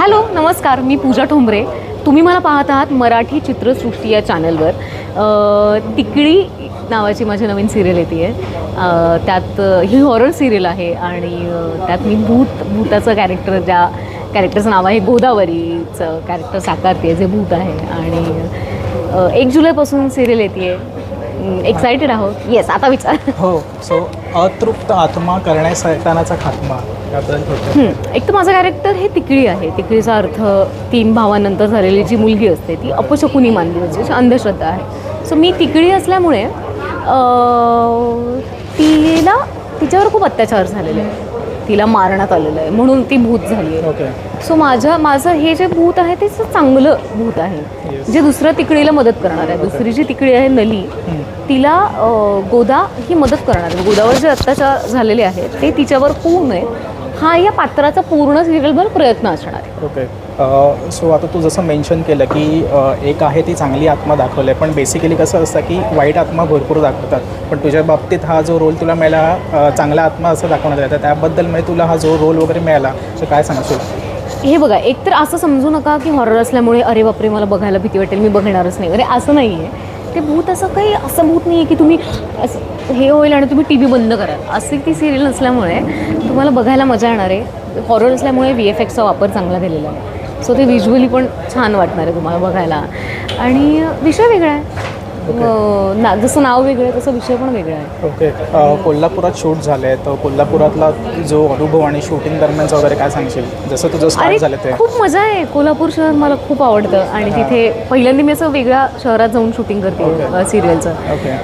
Hello नमस्कार मी पूजा ठोंबरे. तुम्ही मला पाहत आहात मराठी चित्रसृष्टी या चॅनलवर. तिकडी नावाची माझी नवीन सिरियल येते आहे त्यात ही हॉरर सिरियल आहे आणि त्यात मी भूत भूताचं कॅरेक्टर ज्या कॅरेक्टरचं नाव आहे गोदावरीचं कॅरेक्टर साकारते जे भूत आहे. आणि एक जुलैपासून सिरियल येते आहे एक्सायटेड आहोत. येस आता विचार. हो सो अतृप्त आत्मा करण्यास सैतानाचा खात्मा एक तर माझं कॅरेक्टर हे तिकडी आहे. तिकडीचा अर्थ तीन भावानंतर झालेली जी मुलगी असते ती अपशकुनी मानली जाते अशी अंधश्रद्धा आहे. सो मी तिकडी असल्यामुळे तिला तिच्यावर खूप अत्याचार झालेले आहे तिला मारण्यात आलेलं आहे म्हणून ती भूत झाली आहे. ओके सो माझ्या माझं हे जे भूत आहे ते चांगलं भूत आहे. जे दुसऱ्या तिकडीला मदत करणार आहे. दुसरी जी तिकडी आहे नली. तिला गोदा ही मदत करणार आहे. गोदावर जे अत्याचार झालेले आहेत ते तिच्यावर होऊ नये हा या पात्राचा पूर्ण सिरियलभर प्रयत्न असणार आहे. ओके सो आता तू जसं मेन्शन केलं की एक आहे ती चांगली आत्मा दाखवली आहे पण बेसिकली कसं असतं की वाईट आत्मा भरपूर दाखवतात. पण तुझ्या बाबतीत हा जो रोल तुला मिळाला चांगला आत्मा असं दाखवण्यात तर त्याबद्दल म्हणजे तुला हा जो रोल वगैरे मिळाला तर काय सांगशील? हे बघा एक तर असं समजू नका की हॉरर असल्यामुळे अरे बापरे मला बघायला भीती वाटेल मी बघणारच नाही. अरे असं नाही आहे ते भूत असं काही असं भूत नाही आहे की तुम्ही असं हे होईल आणि तुम्ही टी व्ही बंद कराल अशी ती सिरियल नसल्यामुळे तुम्हाला बघायला मजा येणार आहे. हॉरर असल्यामुळे व्ही एफ एक्सचा वापर चांगला केलेला आहे. सो ते व्हिज्युअली पण छान वाटणार आहे तुम्हाला बघायला. आणि विषय वेगळा आहे. अं, ना जसं नाव वेगळं आहे तसं विषय पण वेगळा आहे. ओके अ, कोल्हापुरात शूट झाले आहे तर कोल्हापुरातला जो अनुभव आणि शूटिंग दरम्यानचं वगैरे काय सांगशील? जसं तुझं अरे स्टार्ट झालं ते. खूप मजा आहे. कोल्हापूर शहर मला खूप आवडतं आणि तिथे पहिल्यांदा मी असं वेगळ्या शहरात जाऊन शूटिंग करते. सिरियलचं ओके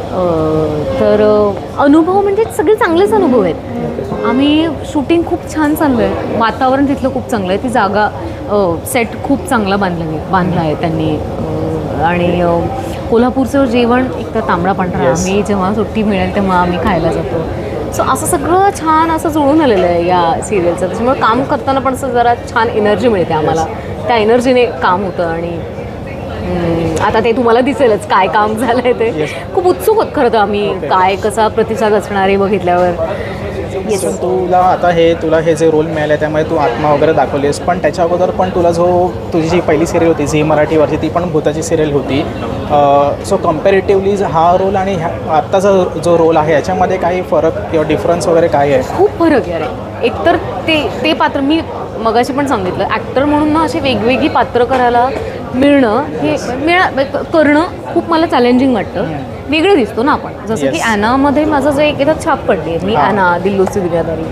तर अ, अनुभव म्हणजे सगळे चांगलेच अनुभव आहेत. आम्ही शूटिंग खूप छान चाललं आहे. वातावरण तिथलं खूप चांगलं आहे. ती जागा सेट खूप चांगला बांधला बांधला आहे त्यांनी. आणि कोल्हापूरचं जेवण एक तर तांबडा पांढरा. आम्ही जेव्हा सुट्टी मिळेल तेव्हा आम्ही खायला जातो. सो असं सगळं छान असं जुळून आलेलं आहे या सिरियलचं त्याच्यामुळे काम करताना पण असं जरा छान एनर्जी मिळते आम्हाला. त्या एनर्जीने काम होतं आणि आता ते तुम्हाला दिसेलच काय काम झालंय ते. Yes. खूप उत्सुक होत खरं तर आम्ही. काय कसा प्रतिसाद असणार आहे बघितल्यावर. So, तुला आता हे तुला हे जे रोल मिळाले त्यामुळे तू आत्मा वगैरे दाखवलीस. पण त्याच्या अगोदर पण तुला जो तुझी जी पहिली सिरियल होती झी मराठीवरची ती पण भूताची सिरियल होती. सो कम्पॅरेटिव्हली हा रोल आणि ह्या आत्ताचा जो रोल आहे याच्यामध्ये काही फरक किंवा डिफरन्स वगैरे काय आहे? खूप फरक आहे रे. एकतर ते ते पात्र मी मगाशी पण सांगितलं ॲक्टर म्हणून ना अशी वेगवेगळी पात्र करायला मिळणं हे मिळा करणं खूप मला चॅलेंजिंग वाटतं. वेगळं दिसतो ना आपण. जसं की. ॲनामध्ये माझं जे एक एकदा छाप पडली आहे. मी. ॲना दिल्लूची दुनियादारी.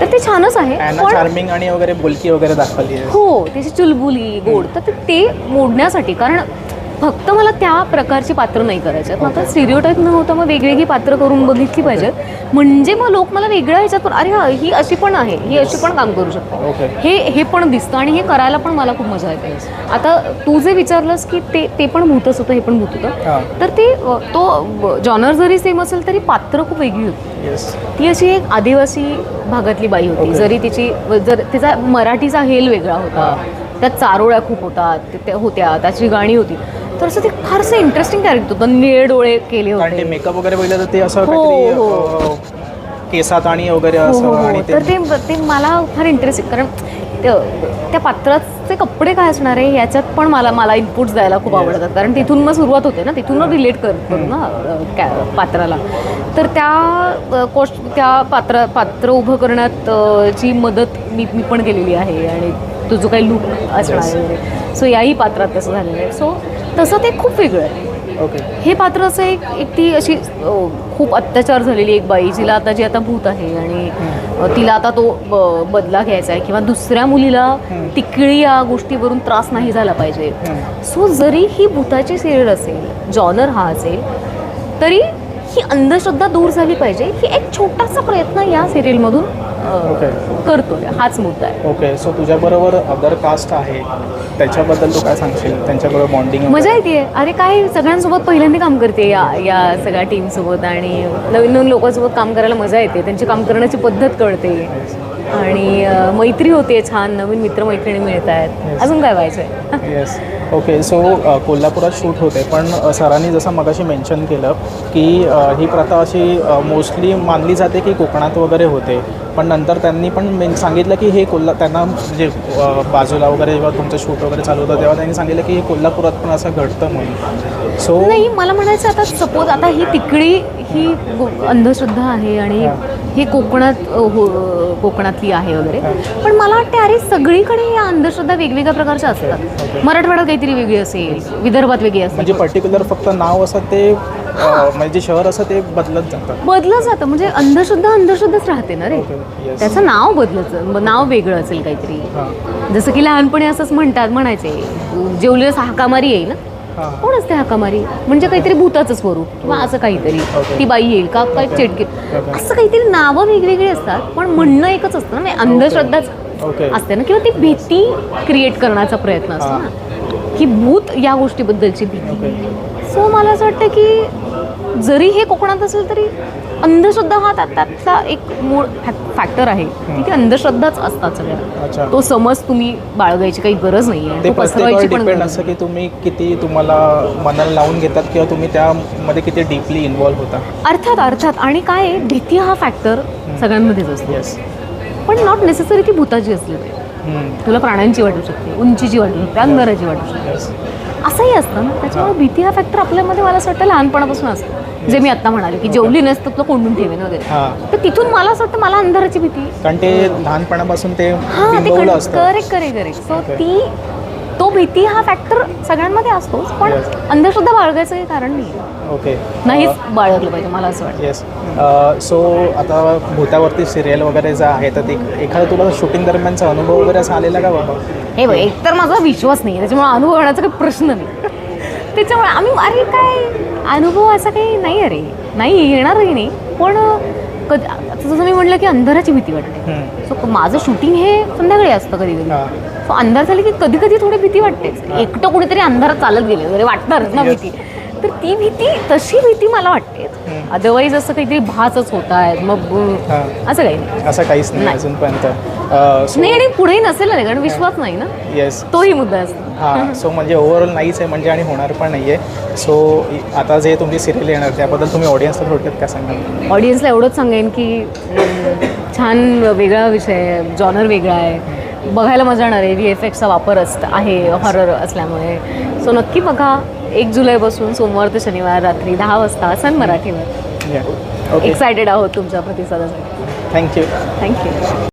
तर ते छानच आहे. चार्मिंग आणि वगैरे बोलकी वगैरे दाखवली हो त्याची चुलबुली गोड. तर ते मोडण्यासाठी कारण फक्त मला त्या प्रकारची पात्र नाही करायची. आहेत आता स्टिरिओटाईप न होता मग वेगवेगळी पात्र करून बघितली पाहिजेत. म्हणजे मग लोक मला वेगळ्या ह्याच्यात पण अरे हा, ही अशी पण आहे ही अशी पण काम करू शकते. हे हे पण दिसतं आणि हे करायला पण मला खूप मजा येते. आता तू जे विचारलंस की ते ते पण भूतच होतं हे पण भूत होतं. तर ते तो जॉनर जरी सेम असेल तरी पात्र खूप वेगळी होती. ती अशी एक आदिवासी भागातली बाई होती. जरी तिची जर तिचा मराठीचा हेल वेगळा होता. त्यात चारोळ्या खूप होतात ते- त्या होत्या त्याची गाणी होती. तर असं ते फारसं इंटरेस्टिंग कॅरेक्टर होतं निळे डोळे केले कारण ते होते मेकअप वगैरे बघितलं तर ते असं हो, काहीतरी हो. अ, केसात आणि वगैरे हो, हो, असं हो. आणि तर ते ते मला फार इंटरेस्ट कारण त्या- त्या पात्राचे कपडे काय असणार आहे याच्यात पण मला मला इनपुट्स द्यायला खूप. आवडतात कारण तिथून मग सुरुवात होते ना तिथून मग रिलेट कर करू ना अ, कॅ- पात्राला तर त्या कोश त्या पात्र पात्र उभं करण्यात अ, ची मदत मी मी पण केलेली आहे आणि तो जो काही लूक असणार. आहे सो याही पात्रात तसं झालेलं आहे सो तसं ते खूप वेगळं आहे ओके हे पात्र असं एक एक ती अशी अ, खूप अत्याचार झालेली एक बाई जिला आता जी आता भूत आहे आणि अ, तिला आता तो ब- बदला घ्यायचा आहे किंवा दुसऱ्या मुलीला. तिकळी या गोष्टीवरून त्रास नाही झाला पाहिजे हम्म. सो जरी ही भूताची सिरियल असेल जॉनर हा असेल तरी ही अंधश्रद्धा दूर झाली पाहिजे. ही एक छोटासा प्रयत्न या सिरियलमधून ओके. करतोय. हाच मुद्दा आहे. ओके. सो तुझ्याबरोबर अदर कास्ट आहे. त्याच्याबद्दल तू काय सांगशील? त्यांच्याबरोबर बॉन्डिंग मजा येते अरे काय सगळ्यांसोबत पहिल्यांदा काम करते या या सगळ्या टीमसोबत आणि नवीन नवीन लोकांसोबत काम करायला मजा येते. त्यांची काम करण्याची पद्धत कळते. आणि मैत्री होते छान. नवीन मित्रमैत्रिणी मिळत आहेत. अजून काय व्हायचं आहे येस ओके सो कोल्हापुरात शूट होते. पण सरांनी जसं मगाशी मेन्शन केलं की ही प्रथा अशी मोस्टली मानली जाते की कोकणात वगैरे होते. पण नंतर त्यांनी पण मेन सांगितलं की हे कोल्हा त्यांना म्हणजे बाजूला वगैरे जेव्हा तुमचं शूट वगैरे चालू होतं तेव्हा त्यांनी सांगितलं की हे कोल्हापुरात पण असं घडतं म्हणून. सो नाही मला म्हणायचं आता सपोज आता ही तिकडी ही अंधश्रद्धा आहे आणि हां. कोकणात हो कोकणातली आहे वगैरे. पण मला वाटते अरे सगळीकडे या अंधश्रद्धा वेगवेगळ्या प्रकारच्या. असतात. मराठवाड्यात काहीतरी वेगळी असेल विदर्भात वेगळी म्हणजे असेल पर्टिक्युलर फक्त नाव असं ते अ, म्हणजे शहर असं ते बदलत जातं. बदलत जातं म्हणजे अंधश्रद्धा अंधश्रद्धाच राहते ना रे. त्याचं नाव बदलत जा- नाव वेगळं असेल काहीतरी. हां. जसं की लहानपणी असंच म्हणतात म्हणायचे जेवलेलं हाकामारी येईल ना? हां. कोण असते हाकामारी? म्हणजे काहीतरी भूताचं स्वरूप किंवा असं काहीतरी. ती बाई येईल का? काय चेटकी. असं काहीतरी नावं वेगवेगळी असतात पण म्हणणं एकच असतं ना म्हणजे अंधश्रद्धाच असते ना किंवा ती भीती क्रिएट करण्याचा प्रयत्न असतो हां. ना. की भूत या गोष्टीबद्दलची भीती. सो मला असं वाटतं की जरी हे कोकणात असेल तरी अंधश्रद्धा हा त्या- त्यातला एक मूळ फॅक्टर आहे. की अंधश्रद्धाच असतात सगळ्या. तो समज तुम्ही बाळगायची काही गरज नाही आहे पसरवायची पण की तुम्ही किती तुम्हाला मनाला लावून घेतात किंवा तुम्ही त्यामध्ये किती डीपली इन्वॉल्व्ह होता. अर्थात अर्थात. आणि काय भीती हा फॅक्टर सगळ्यांमध्येच असतो. पण नॉट नेसेसरी ती भूताची असली पाहिजे. तुला प्राण्यांची वाटू शकते उंचीची वाटू शकते अंधाराची वाटू शकते. असंही असतं ना त्याच्यामुळे भीती हा फॅक्टर आपल्यामध्ये मला असं वाटतं लहानपणापासून असतो. जे मी आता म्हणाले की जेवली नसतं तुला कोंडून ठेवेन वगैरे. हां. तर तिथून मला असं वाटतं मला अंधाराची भीती. कारण ते लहानपणापासून ते हा ते करेक्ट करेक्ट करेक्ट. सो. ती तो भीती हा फॅक्टर सगळ्यांमध्ये असतोच पण. अंधश्रद्धा बाळगायचं काही कारण नाही ओके नाहीच बाळगलं पाहिजे मला असं वाटतं. येस सो आता भूतावरती सिरियल वगैरे जे आहे तर ते एखादा तुला शूटिंग दरम्यानचा अनुभव वगैरे असा आलेला का बाबा? हे बघ एक तर माझा विश्वास नाही त्याच्यामुळे अनुभव येण्याचा काही प्रश्न नाही. त्याच्यामुळे आम्ही अरे काय अनुभव असा काही नाही अरे. नाही येणारही नाही पण कधी जसं मी म्हटलं की अंधाराची भीती वाटते. सो माझं शूटिंग हे संध्याकाळी असतं कधी कधी सो अंधार झाली की कधी कधी थोडी भीती वाटतेच एकटं कुणीतरी अंधारात चालत गेले वगैरे वाटणारच ना. भीती. तर ती भीती तशी भीती मला वाटते. अदरवाईज असं काहीतरी भासच होत आहेत मग हां. असं काही नाही. असं काहीच नाही. अजूनपर्यंत. नाही आणि पुढेही नसेल ना कारण विश्वास नाही ना. येस तोही मुद्दा असतो. हां सो म्हणजे ओव्हरऑल नाहीच आहे म्हणजे आणि होणार पण नाही आहे सो आता जे तुमची सिरियल येणार त्याबद्दल तुम्ही ऑडियन्सला थोडक्यात काय सांगाल? ऑडियन्सला एवढंच सांगेन की छान वेगळा विषय आहे. जॉनर वेगळा आहे. बघायला मजा येणार आहे. व्ही एफ एक्सचा वापर असत आहे हॉरर असल्यामुळे. सो नक्की बघा. एक जुलैपासून सोमवार ते शनिवार रात्री दहा वाजता सन मराठीवर. एक्सायटेड आहोत तुमच्या प्रतिसादासाठी. Thank you thank you